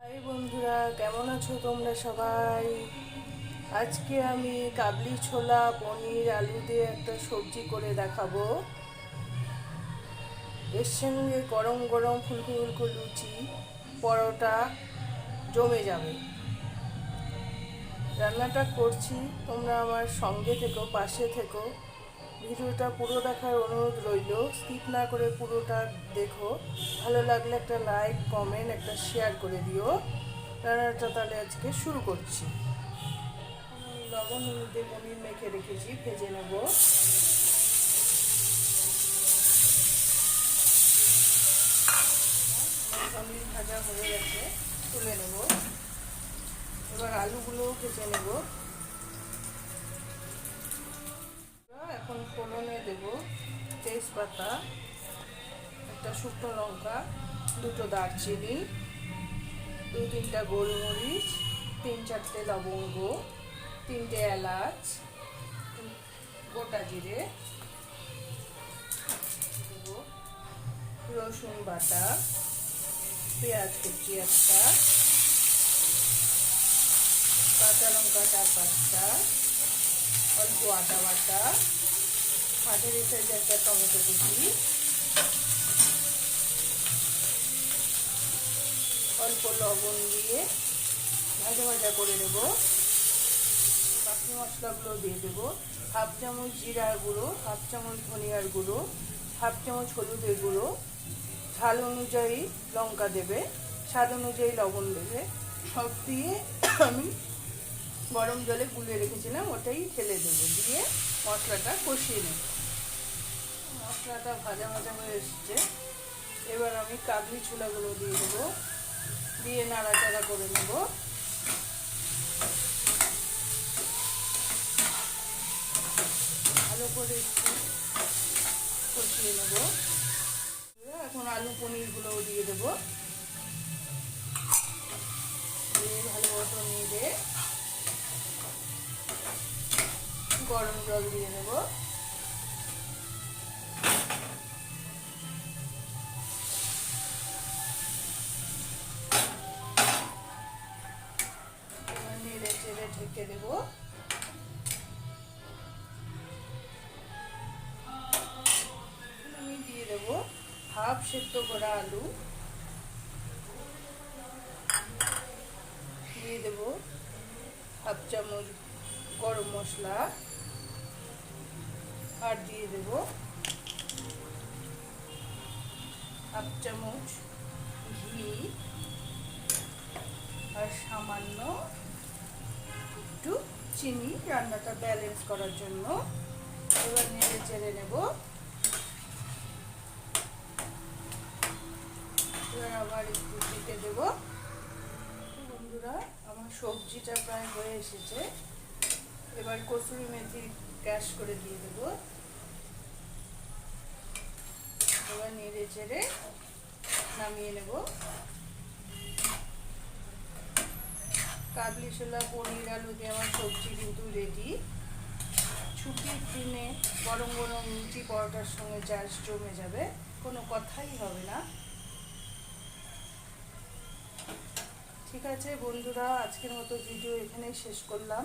High বন্ধুরা, কেমন আছো তোমরা সবাই? আজকে আমি কাবলি ছোলা পনির আলু দিয়ে একটা সবজি করে দেখাবো। এর সঙ্গে গরম গরম ফুলকো ফুলকো লুচি, পরোটা জমে যাবে। রান্নাটা করছি, তোমরা আমার সঙ্গে থেকো, পাশে থেকো। ভিডিওটা পুরো দেখার অনুরোধ রইল। স্কিপ না করে পুরোটা দেখো। ভালো লাগলে একটা লাইক, কমেন্ট, একটা শেয়ার করে দিও। রান্নাটা তাহলে আজকে শুরু করছি। লবণ, হলুদে পনির মেখে রেখেছি, ভেজে নেব। পনির ভাজা হয়ে গেছে, তুলে নেব। এবার আলুগুলোও ভেজে নেব। এখন ফোড়নে দেব, তেজপাতা, একটা শুকনো লঙ্কা, দুটো দারচিনি দু তিনটা গোলমরিচ, তিন চারটে লবঙ্গ, তিনটে এলাচ, গোটা জিরে রসুন বাটা, পেঁয়াজ কুচি একটা, কাঁচা লঙ্কা চার পাঁচটা, অল্প আটা বাটা মাঝারি সাইজে একটা টমেটো কুচি অল্প লবণ দিয়ে ভাজা ভাজা করে নেব। বাকি মশলাগুলো দিয়ে দেবো। হাফ চামচ জিরার গুঁড়ো, হাফ চামচ ধনিয়ার গুঁড়ো, হাফ চামচ হলুদের গুঁড়ো। ঝাল অনুযায়ী লঙ্কা দেবে, স্বাদ অনুযায়ী লবণ দেবে। সব দিয়ে আমি গরম জলে গুলে রেখেছিলাম, ওটাই ঢেলে দেবো। দিয়ে মশলাটা কষিয়ে নেব। মশলাটা ভাজা ভাজা হয়ে এসছে। এবার আমি কাবলি ছোলাগুলো দিয়ে দেবো। দিয়ে নাড়াচাড়া করে নেব। ভালো করে একটু কষিয়ে নেব। এখন আলু পনিরগুলোও দিয়ে দেবো। দিয়ে ভালো মতো নেড়ে গরম জল দিয়ে নেব নেড়ে চেড়ে ঢেকে দেব। দিয়ে দেব হাফ সেদ্ধ করা আলু। দিয়ে দেব হাফ চামচ গরম মশলা। আর দিয়ে দেব হাফ চামচ ঘি আর সামান্য একটু চিনি রান্নাটা ব্যালেন্স করার জন্য। এবার নেড়ে চেড়ে নেব। এবার আবার একটু দিতে দেব। বন্ধুরা, আমার সবজিটা প্রায় হয়ে এসেছে। এবার কসুরি মেথি গ্যাস করে দিয়ে দেব। এবার নেড়ে চেড়ে নামিয়ে নেব। কাবলি ছোলা, পনির, আলু দিয়ে আমার সবজি কিন্তু রেডি ছুটির দিনে গরম গরম লুচি পরোটার সঙ্গে চাষ জমে যাবে, কোনো কথাই হবে না। ঠিক আছে বন্ধুরা, আজকের মতো ভিডিও এখানেই শেষ করলাম।